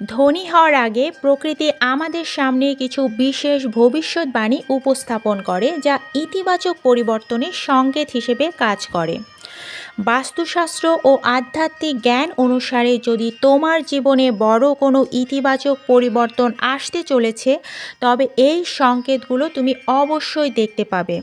ধনী হওয়ার আগে প্রকৃতি আমাদের সামনে কিছু বিশেষ ভবিষ্যৎবাণী উপস্থাপন করে, যা ইতিবাচক পরিবর্তনের সংকেত হিসেবে কাজ করে। বাস্তুশাস্ত্র ও আধ্যাত্মিক জ্ঞান অনুসারে যদি তোমার জীবনে বড় কোনো ইতিবাচক পরিবর্তন আসতে চলেছে, তবে এই সংকেতগুলো তুমি অবশ্যই দেখতে পাবে।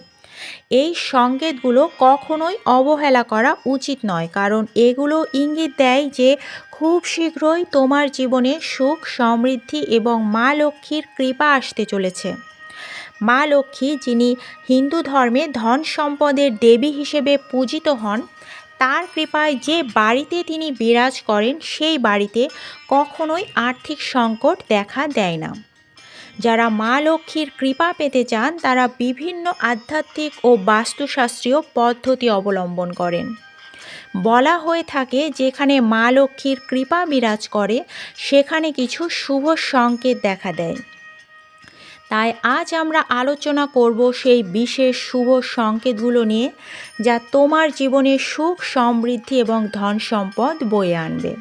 এই সংকেতগুলো কখনোই অবহেলা করা উচিত নয়, কারণ এগুলো ইঙ্গিত দেয় যে খুব শীঘ্রই তোমার জীবনে সুখ, সমৃদ্ধি এবং মা লক্ষ্মীর কৃপা আসতে চলেছে। মা লক্ষ্মী যিনি হিন্দু ধর্মে ধন সম্পদের দেবী হিসেবে পূজিত হন, তার কৃপায় যে বাড়িতে তিনি বিরাজ করেন, সেই বাড়িতে কখনোই আর্থিক সংকট দেখা দেয় না। যারা মা লক্ষ্মীর কৃপা পেতে চান, তারা বিভিন্ন আধ্যাত্মিক ও বাস্তুশাস্ত্রীয় পদ্ধতি অবলম্বন করেন। বলা হয়ে থাকে যেখানে মা লক্ষ্মীর কৃপা বিরাজ করে, সেখানে কিছু শুভ সংকেত দেখা দেয়। তাই আজ আমরা আলোচনা করব সেই বিশেষ শুভ সংকেতগুলো নিয়ে, যা তোমার জীবনে সুখ, সমৃদ্ধি এবং ধন সম্পদ বয়ে আনবে।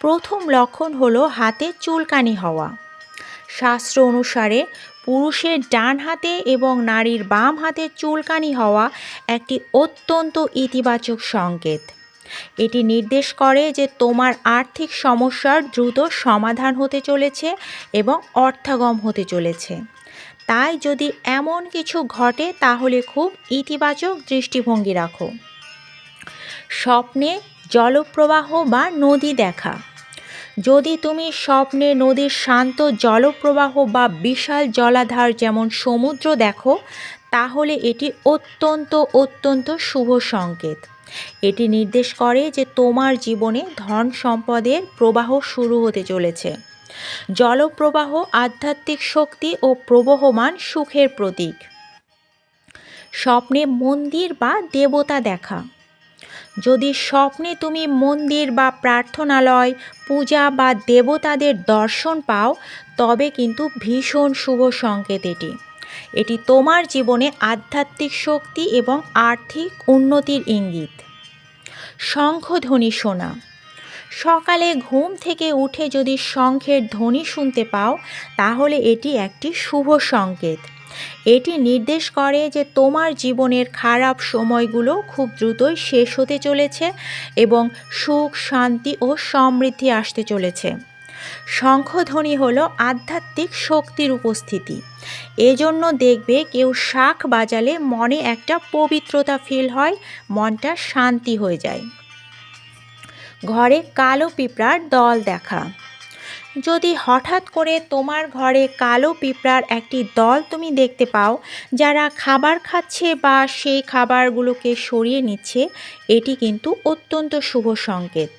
প্রথম লক্ষণ হলো হাতে চুলকানি হওয়া। শাস্ত্র অনুসারে পুরুষের ডান হাতে এবং নারীর বাম হাতে চুলকানি হওয়া একটি অত্যন্ত ইতিবাচক সংকেত। এটি নির্দেশ করে যে তোমার আর্থিক সমস্যার দ্রুত সমাধান হতে চলেছে এবং অর্থাগম হতে চলেছে। তাই যদি এমন কিছু ঘটে, তাহলে খুব ইতিবাচক দৃষ্টিভঙ্গি রাখো। স্বপ্নে জলপ্রবাহ বা নদী দেখা। যদি তুমি স্বপ্নে নদীর শান্ত জলপ্রবাহ বা বিশাল জলাধার যেমন সমুদ্র দেখো, তাহলে এটি অত্যন্ত অত্যন্ত শুভ সংকেত। এটি নির্দেশ করে যে তোমার জীবনে ধন সম্পদের প্রবাহ শুরু হতে চলেছে। জলপ্রবাহ আধ্যাত্মিক শক্তি ও প্রবহমান সুখের প্রতীক। স্বপ্নে মন্দির বা দেবতা দেখা। যদি স্বপ্নে তুমি মন্দির বা প্রার্থনালয়, পূজা বা দেবতাদের দর্শন পাও, তবে কিন্তু ভীষণ শুভ সংকেত এটি। এটি তোমার জীবনে আধ্যাত্মিক শক্তি এবং আর্থিক উন্নতির ইঙ্গিত। শঙ্খধ্বনি শোনা। সকালে ঘুম থেকে উঠে যদি শঙ্খের ধ্বনি শুনতে পাও, তাহলে এটি একটি শুভ সংকেত। এটি নির্দেশ করে যে তোমার জীবনের খারাপ সময়গুলো খুব দ্রুতই শেষ হতে চলেছে এবং সুখ, শান্তি ও সমৃদ্ধি আসতে চলেছে। শঙ্খধ্বনি হল আধ্যাত্মিক শক্তির উপস্থিতি। এজন্য দেখবে কেউ শাখ বাজালে মনে একটা পবিত্রতা ফিল হয়, মনটা শান্তি হয়ে যায়। ঘরে কালো পিঁপড়ার দল দেখা। যদি হঠাৎ করে তোমার ঘরে কালো পিঁপড়ার একটি দল তুমি দেখতে পাও, যারা খাবার খাচ্ছে বা সেই খাবারগুলোকে সরিয়ে নিচ্ছে, এটি কিন্তু অত্যন্ত শুভ সংকেত।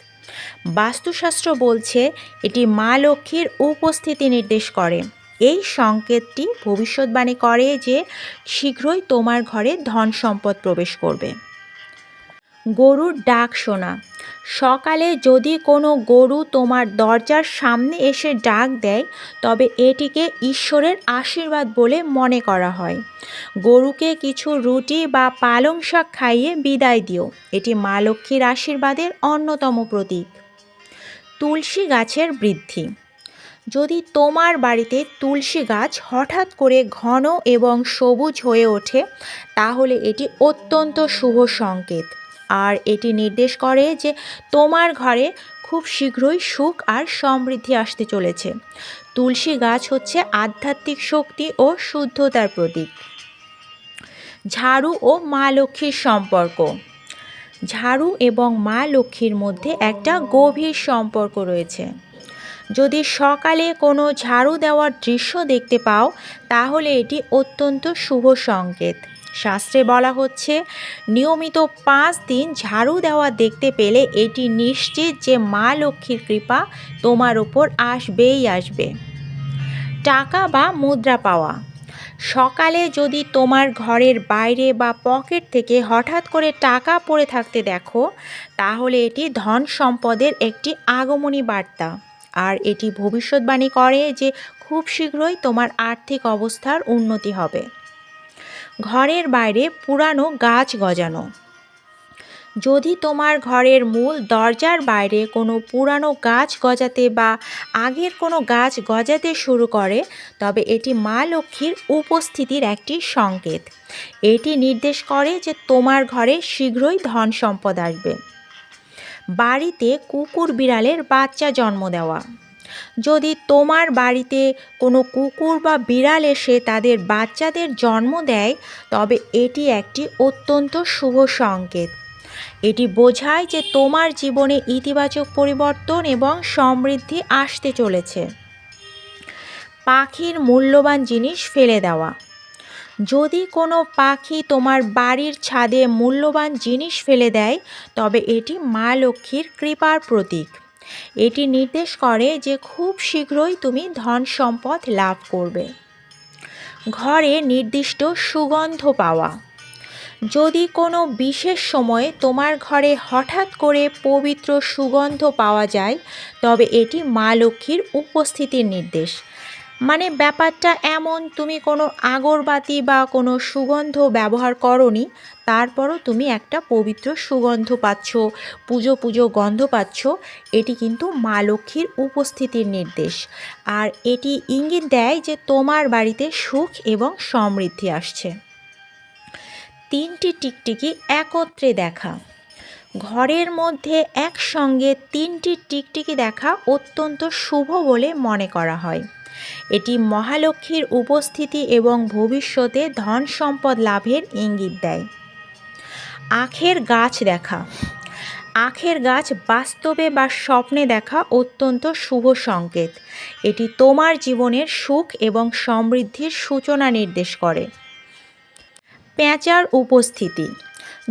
বাস্তুশাস্ত্র বলছে, এটি মা লক্ষ্মীর উপস্থিতি নির্দেশ করে। এই সংকেতটি ভবিষ্যৎবাণী করে যে, শীঘ্রই তোমার ঘরে ধন সম্পদ প্রবেশ করবে। গরুর ডাক শোনা। সকালে যদি কোনো গরু তোমার দরজার সামনে এসে ডাক দেয়, তবে এটিকে ঈশ্বরের আশীর্বাদ বলে মনে করা হয়। গরুকে কিছু রুটি বা পালং শাক খাইয়ে বিদায় দিও। এটি মা লক্ষ্মীর আশীর্বাদের অন্যতম প্রতীক। তুলসী গাছের বৃদ্ধি। যদি তোমার বাড়িতে তুলসী গাছ হঠাৎ করে ঘন এবং সবুজ হয়ে ওঠে, তাহলে এটি অত্যন্ত শুভ সংকেত। আর এটি নির্দেশ করে যে তোমার ঘরে খুব শীঘ্রই সুখ আর সমৃদ্ধি আসতে চলেছে। তুলসী গাছ হচ্ছে আধ্যাত্মিক শক্তি ও শুদ্ধতার প্রতীক। ঝাড়ু ও মা লক্ষ্মীর সম্পর্ক। ঝাড়ু এবং মা লক্ষ্মীর মধ্যে একটা গভীর সম্পর্ক রয়েছে। যদি সকালে কোনো ঝাড়ু দেওয়ার দৃশ্য দেখতে পাও, তাহলে এটি অত্যন্ত শুভ সংকেত। শাস্ত্রে বলা হচ্ছে, নিয়মিত পাঁচ দিন ঝাড়ু দেওয়া দেখতে পেলে এটি নিশ্চিত যে মা লক্ষ্মীর কৃপা তোমার ওপর আসবেই আসবে। টাকা বা মুদ্রা পাওয়া। সকালে যদি তোমার ঘরের বাইরে বা পকেট থেকে হঠাৎ করে টাকা পড়ে থাকতে দেখো, তাহলে এটি ধন সম্পদের একটি আগমনী বার্তা। আর এটি ভবিষ্যৎবাণী করে যে খুব শীঘ্রই তোমার আর্থিক অবস্থার উন্নতি হবে। ঘরের বাইরে পুরানো গাছ গজানো। যদি তোমার ঘরের মূল দরজার বাইরে কোনো পুরানো গাছ গজাতে বা আগের কোনো গাছ গজাতে শুরু করে, তবে এটি মা লক্ষ্মীর উপস্থিতির একটি সংকেত। এটি নির্দেশ করে যে তোমার ঘরে শীঘ্রই ধন সম্পদ আসবে। বাড়িতে কুকুর বিড়ালের বাচ্চা জন্ম দেওয়া। যদি তোমার বাড়িতে কোনো কুকুর বা বিড়াল এসে তাদের বাচ্চাদের জন্ম দেয়, তবে এটি একটি অত্যন্ত শুভ সংকেত। এটি বোঝায় যে তোমার জীবনে ইতিবাচক পরিবর্তন এবং সমৃদ্ধি আসতে চলেছে। পাখির মূল্যবান জিনিস ফেলে দেওয়া। যদি কোনো পাখি তোমার বাড়ির ছাদে মূল্যবান জিনিস ফেলে দেয়, তবে এটি মা লক্ষ্মীর কৃপার প্রতীক। এটি নির্দেশ করে যে খুব শীঘ্রই তুমি ধন সম্পদ লাভ করবে। ঘরে নির্দিষ্ট সুগন্ধ পাওয়া। যদি কোনো বিশেষ সময়ে তোমার ঘরে হঠাৎ করে পবিত্র সুগন্ধ পাওয়া যায়, তবে এটি মা লক্ষ্মীর উপস্থিতির নির্দেশ। মানে ব্যাপারটা এমন, তুমি কোনো আগরবাতি বা কোনো সুগন্ধ ব্যবহার করনি, তারপরও তুমি একটা পবিত্র সুগন্ধ পাচ্ছ, পুজো পুজো গন্ধ পাচ্ছ, এটি কিন্তু মা লক্ষ্মীর উপস্থিতির নির্দেশ। আর এটি ইঙ্গিত দেয় যে তোমার বাড়িতে সুখ এবং সমৃদ্ধি আসছে। তিনটি টিকটিকি একত্রে দেখা। ঘরের মধ্যে একসঙ্গে তিনটি টিকটিকি দেখা অত্যন্ত শুভ বলে মনে করা হয়। এটি মহালক্ষ্মীর উপস্থিতি এবং ভবিষ্যতে ধন সম্পদ লাভের ইঙ্গিত দেয়। আখের গাছ দেখা। আখের গাছ বাস্তবে বা স্বপ্নে দেখা অত্যন্ত শুভ সংকেত। এটি তোমার জীবনের সুখ এবং সমৃদ্ধির সূচনা নির্দেশ করে। পেঁচার উপস্থিতি।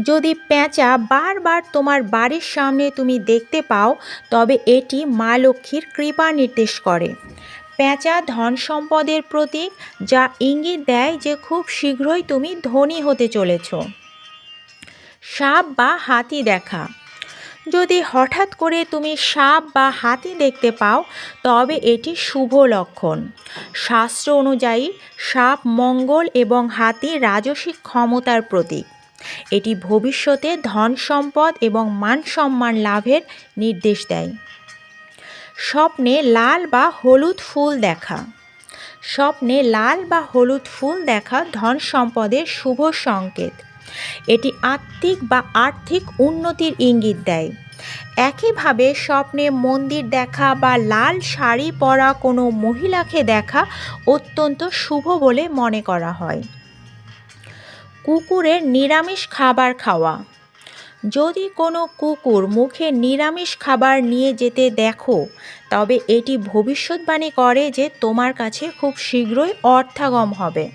যদি পেঁচা বারবার তোমার বাড়ির সামনে তুমি দেখতে পাও, তবে এটি মা লক্ষ্মীর কৃপা নির্দেশ করে। পেঁচা ধন সম্পদের প্রতীক যা ইঙ্গিত দেয় যে খুব শীঘ্রই তুমি ধনী হতে চলেছ। সাপ বা হাতি দেখা। যদি হঠাৎ করে তুমি সাপ বা হাতি দেখতে পাও, তবে এটি শুভ লক্ষণ। শাস্ত্র অনুযায়ী, সাপ মঙ্গল এবং হাতি রাজসিক ক্ষমতার প্রতীক। এটি ভবিষ্যতে ধন সম্পদ এবং মান সম্মান লাভের নির্দেশ দেয়। স্বপ্নে লাল বা হলুদ ফুল দেখা। স্বপ্নে লাল বা হলুদ ফুল দেখা ধন সম্পদের শুভ সংকেত। এটি আত্মিক বা আর্থিক উন্নতির ইঙ্গিত দেয়। একইভাবে স্বপ্নে মন্দির দেখা বা লাল শাড়ি পরা কোনো মহিলাকে দেখা অত্যন্ত শুভ বলে মনে করা হয়। কুকুরের নিরামিষ খাবার খাওয়া। যদি কোনো কুকুর মুখে নিরামিষ খাবার নিয়ে যেতে দেখো, তবে এটি ভবিষ্যৎবাণী করে যে তোমার কাছে খুব শীঘ্রই অর্থাগম হবে।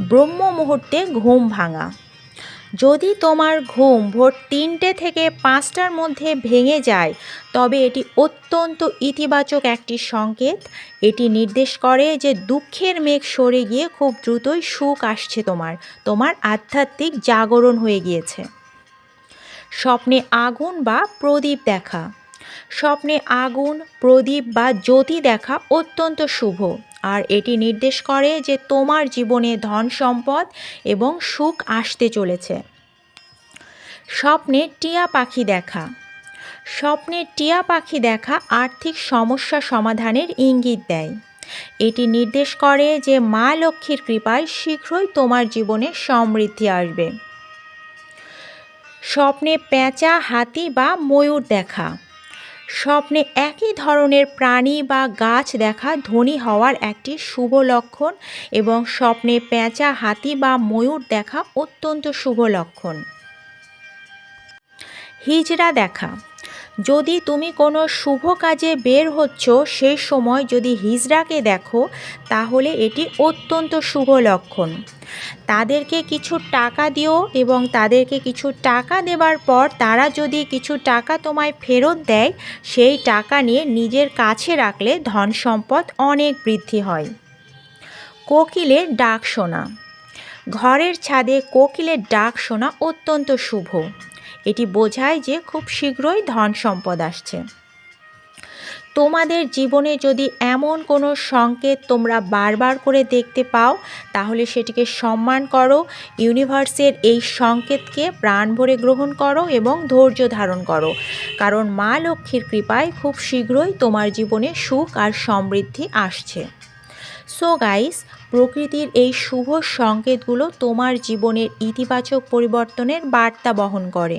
ব্রহ্ম মুহূর্তে ঘুম ভাঙা। যদি তোমার ঘুম ভোর তিনটে থেকে পাঁচটার মধ্যে ভেঙে যায়, তবে এটি অত্যন্ত ইতিবাচক একটি সংকেত। এটি নির্দেশ করে যে দুঃখের মেঘ সরে গিয়ে খুব দ্রুতই সুখ আসছে তোমার। তোমার আধ্যাত্মিক জাগরণ হয়ে গিয়েছে। স্বপ্নে আগুন বা প্রদীপ দেখা। স্বপ্নে আগুন, প্রদীপ বা জ্যোতি দেখা অত্যন্ত শুভ। আর এটি নির্দেশ করে যে তোমার জীবনে ধন সম্পদ এবং সুখ আসতে চলেছে। স্বপ্নে টিয়া পাখি দেখা। স্বপ্নে টিয়া পাখি দেখা আর্থিক সমস্যা সমাধানের ইঙ্গিত দেয়। এটি নির্দেশ করে যে মা লক্ষ্মীর কৃপায় শীঘ্রই তোমার জীবনে সমৃদ্ধি আসবে। স্বপ্নে পেঁচা, হাতি বা ময়ূর দেখা। স্বপ্নে একই ধরনের প্রাণী বা গাছ দেখা ধনী হওয়ার একটি শুভ লক্ষণ এবং স্বপ্নে পেঁচা, হাতি বা ময়ূর দেখা অত্যন্ত শুভ লক্ষণ। হিজড়া দেখা। যদি তুমি কোনো শুভ কাজে বের হচ্ছ সেই সময় যদি হিজড়াকে দেখো, তাহলে এটি অত্যন্ত শুভ লক্ষণ। তাদেরকে কিছু টাকা দিও এবং তাদেরকে কিছু টাকা দেবার পর তারা যদি কিছু টাকা তোমায় ফেরত দেয়, সেই টাকা নিয়ে নিজের কাছে রাখলে ধন সম্পদ অনেক বৃদ্ধি হয়। কোকিলের ডাক শোনা। ঘরের ছাদে কোকিলের ডাক শোনা অত্যন্ত শুভ। এটি বোঝায় যে খুব শীঘ্রই ধন সম্পদ আসছে। তোমাদের জীবনে যদি এমন কোনো সংকেত তোমরা বারবার করে দেখতে পাও, তাহলে সেটিকে সম্মান করো, ইউনিভার্সের এই সংকেতকে প্রাণ ভরে গ্রহণ করো এবং ধৈর্য ধারণ করো। কারণ মা লক্ষ্মীর কৃপায় খুব শীঘ্রই তোমার জীবনে সুখ আর সমৃদ্ধি আসছে। সো গাইস প্রকৃতির এই শুভ সংকেতগুলো তোমার জীবনের ইতিবাচক পরিবর্তনের বার্তা বহন করে।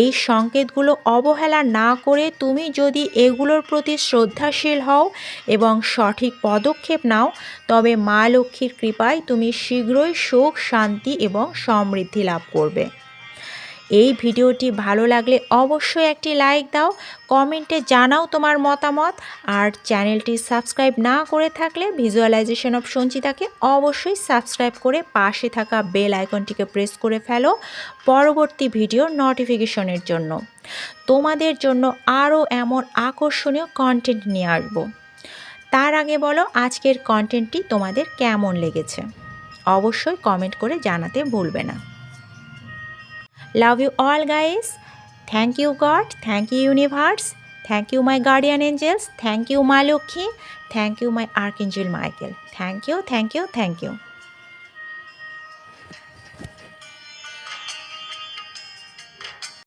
এই সংকেতগুলো অবহেলা না করে তুমি যদি এগুলোর প্রতি শ্রদ্ধাশীল হও এবং সঠিক পদক্ষেপ নাও, তবে মা লক্ষ্মীর কৃপায় তুমি শীঘ্রই সুখ, শান্তি এবং সমৃদ্ধি লাভ করবে। এই ভিডিওটি ভালো লাগলে অবশ্যই একটি লাইক দাও, কমেন্টে জানাও তোমার মতামত, আর চ্যানেলটি সাবস্ক্রাইব না করে থাকলে ভিজুয়ালাইজেশন অফ সঞ্চিতাকে অবশ্যই সাবস্ক্রাইব করে পাশে থাকা বেল আইকনটিকে প্রেস করে ফেলো পরবর্তী ভিডিওর নোটিফিকেশনের জন্য। তোমাদের জন্য আরও এমন আকর্ষণীয় কন্টেন্ট নিয়ে আসব। তার আগে বলো আজকের কন্টেন্টটি তোমাদের কেমন লেগেছে? অবশ্যই কমেন্ট করে জানাতে ভুলবে না। Love you all, guys. Thank you, God. Thank you, universe. Thank you, my guardian angels. Thank you, my. Thank you, my Archangel Michael. Thank you, thank you, thank you.